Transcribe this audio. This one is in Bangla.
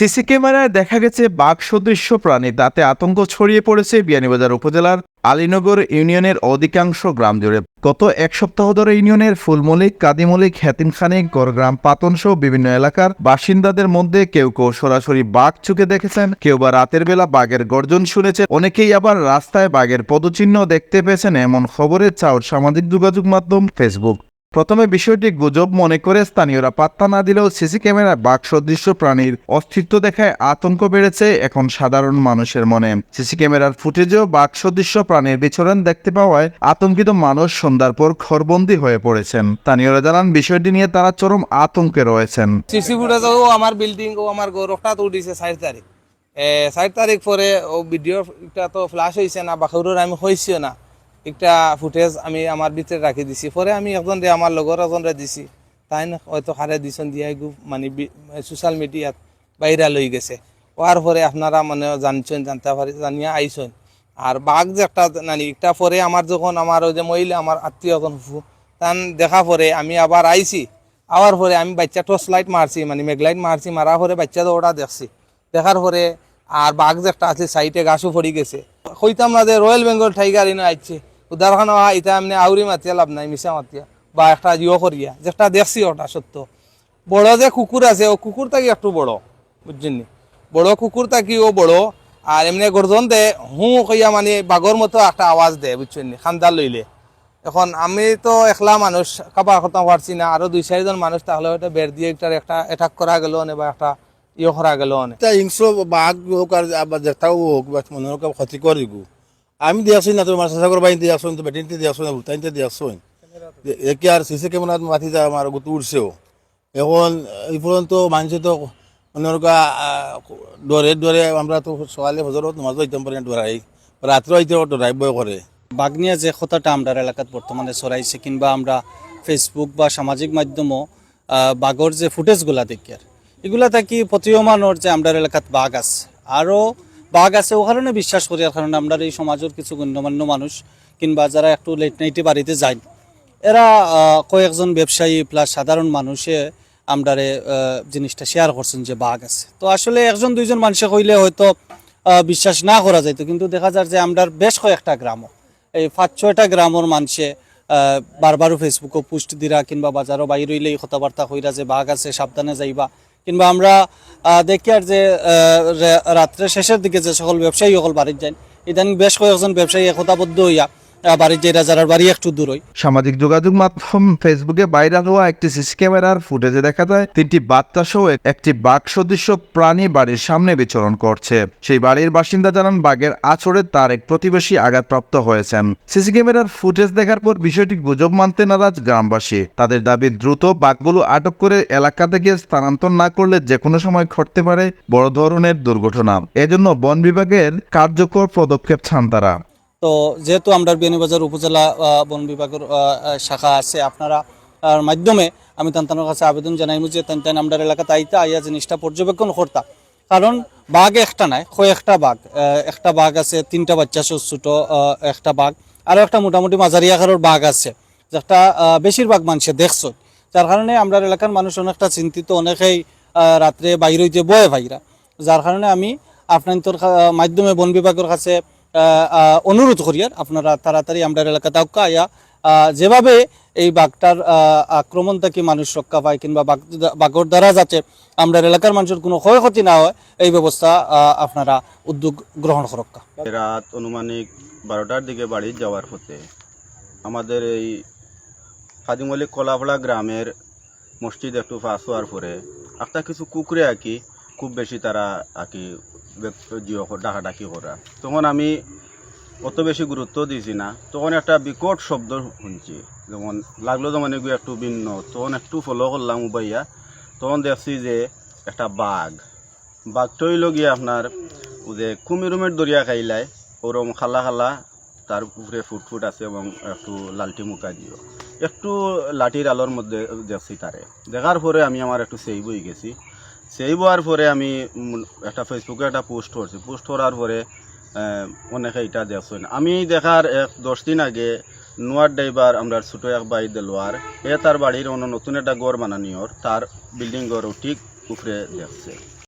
সিসি ক্যামেরায় দেখা গেছে বাঘ সদৃশ্য প্রাণী। তাতে আতঙ্ক ছড়িয়ে পড়েছে বিয়ানীবাজার উপজেলার আলীনগর ইউনিয়নের অধিকাংশ গ্রাম জুড়ে। গত এক সপ্তাহ ধরে ইউনিয়নের ফুলমলিক কাদিমলিক হেতিমখানি, গড়গ্রাম, পাতন সহ বিভিন্ন এলাকার বাসিন্দাদের মধ্যে কেউ কেউ সরাসরি বাঘ চুকে দেখেছেন, কেউ বা রাতের বেলা বাঘের গর্জন শুনেছে অনেকেই আবার রাস্তায় বাঘের পদচিহ্ন দেখতে পেয়েছেন এমন খবরের চাউর সামাজিক যোগাযোগ মাধ্যম ফেসবুক। প্রথমে বিষয়টি গুজব মনে করে স্থানীয়রা পাত্তা না দিলেও সিসি ক্যামেরায় বাঘ সদৃশ্য প্রাণীর অস্তিত্ব দেখায় আতঙ্ক বেড়েছে এখন সাধারণ মানুষের মনে। সিসি ক্যামেরার ফুটেজেও বাঘ সদৃশ্য প্রাণীর বিচরণ দেখতে পাওয়ায় আতঙ্কিত মানুষ সন্ধ্যার পর খরবন্দি হয়ে পড়েছেন। স্থানীয়রা জানান, বিষয়টি নিয়ে তারা চরম আতঙ্কে রয়েছেন। সিসি ফুটেজ ও আমার বিল্ডিং ও আমার ঘর হঠাৎ উঠিছে তারিখ। এ তারিখ পরে ও ভিডিও একটা তো ফ্লাশ হয়েছে না বাখুরের আমি হয়েছিও না। একটা ফুটেজ আমি আমার ভিতরে রাখি দিছি। পরে আমি একজন আমার লগর একজন রে দিছি। তাই হয়তো হারে দিছন দিয়া মানে সোশ্যাল মিডিয়াত বাইরা লই গেছে। ওয়ার পরে আপনারা মানে জানছেন, জানতে পারি জানিয়া আইছেন। আর বাঘ যে একটা নানি, একটা পরে আমার যখন আমার ওই যে মহিলা আমার আত্মীয় ফুফু, তান দেখা পরে আমি আবার আইছি। আওয়ার পরে আমি বাচ্চা টর্চ লাইট মারছি মানে মেঘলাইট মারছি মারা পরে বাচ্চা তো ওটা দেখছি। দেখার পরে আর বাঘ যে একটা আছে সাইডে গাছও পড়ি গেছে। কইতাম না যে রয়্যাল বেঙ্গল টাইগার ইনো আইছে। উদাহরণ ইটা এমনি আউরি মাতিয়া লাভ নাই মিশা মাতিয়া। বা একটা ইয়ে করিয়া যেটা দেখছি ওটা সত্য। বড় যে কুকুর আছে ও কুকুর থাকি একটু বড় বুঝছেন নি? বড় কুকুর থাকি ও বড়, আর এমনি গর্জন দে, হু কইয়া মানে বাঘর মতো একটা আওয়াজ দেয় বুঝছেন? খান্দা লইলে এখন আমি তো একলা মানুষ কাবার কথা পারছি না আরও দুই চারিজন মানুষ, তাহলে হয়তো বের দিয়ে একটা একটা অ্যাটাক করা গেল, না বা একটা ইয়ে করা গেল, না? এটা হিংস্র বাঘ হোক আর আবার হোক বা মনের কাউ ক্ষতি করে আমি দিয়াছি না তোমার সাগর বাইন দিয়াছো তো বেটিনতে দিয়াছো না ভুটাইনতে দিয়াছো একে আর সিসি ক্যামেরাত মাতি যা আমার গুতো উঠছেও এখন এই পর্যন্ত মানুষ তো মনের কা ডরে ডরে আমরা তো সকালে হজরত নমাজ হইতাম পারি ডরাই রাত্রে হইতে ডরাই বয় করে বাঘ নিয়ে যে কথাটা আমরা এলাকাত বর্তমানে ছড়াইছে কিংবা আমরা ফেসবুক বা সামাজিক মাধ্যমও বাঘর যে ফুটেজগুলা দেখি আর এগুলা থাকি প্রতীয়মানর যে আমরা এলাকাত বাঘ আছে। আরও বাঘ আছে ও কারণে বিশ্বাস করি, আর কারণে আমরা এই সমাজের কিছু গণ্যমান্য মানুষ, কিংবা যারা একটু লেট নাইটে বাড়িতে যায়, এরা কয়েকজন ব্যবসায়ী প্লাস সাধারণ মানুষে আমরারে জিনিসটা শেয়ার করছেন যে বাঘ আছে। তো আসলে একজন, দুইজন মানুষে কইলে হয়তো বিশ্বাস না করা যাইতো, কিন্তু দেখা যায় যে আমরার বেশ কয়েকটা গ্রামও। এই পাঁচ, ছয়টা গ্রামের মানুষে বারবারও ফেসবুকে পোস্ট দিরা, কিংবা বাজারও বাইরে হইলেই কথাবার্তা কইরা যে বাঘ আছে, সাবধানে যাইবা। কিংবা আমরা দেখি আর যে রাত্রে শেষের দিকে যে সকল ব্যবসায়ী সকল বাড়ির যান ইদানিং বেশ কয়েকজন ব্যবসায়ী একতাবদ্ধ হইয়া বাড়ির যাইরা যারা বাড়ি একটু দূর সামাজিক যোগাযোগ মাধ্যম ফেসবুকে ভাইরাল হওয়া একটি সিসি ক্যামেরার ফুটেজে দেখা যায়, তিনটি বাচ্চা সহ একটি বাঘ সদৃশ্য প্রাণী বাড়ির সামনে বিচরণ করছে। সেই বাড়ির বাসিন্দা জানান, বাঘের আচরে তার এক প্রতিবেশী আঘাতপ্রাপ্ত হয়েছেন। সিসি ক্যামেরার ফুটেজ দেখার পর বিষয়টি গুজব মানতে নারাজ গ্রামবাসী। তাদের দাবি, দ্রুত বাঘগুলো আটক করে এলাকা থেকে স্থানান্তর না করলে যে কোনো সময় ঘটতে পারে বড় ধরনের দুর্ঘটনা। এজন্য বন বিভাগের কার্যকর পদক্ষেপ চান তারা। তো যেহেতু আমরা বিয়ানীবাজার উপজেলা বন বিভাগের শাখা আছে, আপনারা মাধ্যমে আমি তান্তানোর কাছে আবেদন জানাইমু যে তান তান আমরা এলাকাতে আইতা, আইয়া জিনিসটা পর্যবেক্ষণ করতাম কারণ বাঘ একটা নাই খো কয়েকটা বাঘ? একটা বাঘ আছে, তিনটা বাচ্চা সহ ছোট একটা বাঘ। আরও একটা মোটামুটি মাঝারি আকারের বাঘ আছে, যেটা বেশিরভাগ মানুষে দেখছ। যার কারণে আমরা এলাকার মানুষ অনেকটা চিন্তিত, অনেকেই রাত্রে বাইরে হইতে বয়ে ভাইরা। যার কারণে আমি আপনাদের কা- মাধ্যমে বন বিভাগের কাছে অনুরোধ করি আর আপনারা তাড়াতাড়ি আমরা এলাকাতে আউকা আয়া যেভাবে এই বাঘটার আক্রমণ থেকে মানুষ রক্ষা পায় কিংবা বাঘ, বাঘর দ্বারা যাতে আমরা এলাকার মানুষের কোনো ক্ষয়ক্ষতি না হয়, এই ব্যবস্থা আপনারা উদ্যোগ গ্রহণ করক্কা রাত অনুমানিক বারোটার দিকে বাড়ি যাওয়ার পথে আমাদের এই খাদিমলি কলাফড়া গ্রামের মসজিদ একটু পাস হওয়ার পরে একটা কিছু কুকুরে আঁকি খুব বেশি তারা আঁকি জিও ডাকাডাকি করা। তখন আমি অত বেশি গুরুত্ব দিয়েছি না। তখন একটা বিকট শব্দ শুনছি। যেমন লাগল যেমন এগুলো একটু ভিন্ন। তখন একটু ফলো করলাম উবাইয়া। তখন দেখছি যে একটা বাঘ। বাঘটা হইল গিয়ে আপনার যে কুমিরুমের দরিয়া খাইলায়। ওরম খালা খালা তার উপরে ফুট ফুট আছে এবং একটু লালটি মুখা দিও। একটু লাঠির আলোর মধ্যে দেখছি তারে। দেখার পরে আমি আমার একটু সেই বই গেছি। সেই হওয়ার পরে আমি একটা ফেসবুকে একটা পোস্ট করছি। পোস্ট করার পরে অনেক এটা দেখছেন। আমি দেখার এক দশ দিন আগে নোয়ার ড্রাইভার, আমরা ছোটো এক বাই দেলোয়ার এ তার বাড়ির অন্য নতুন একটা গড় বানানিওর তার বিল্ডিং গড় ঠিক উপরে দেখছে।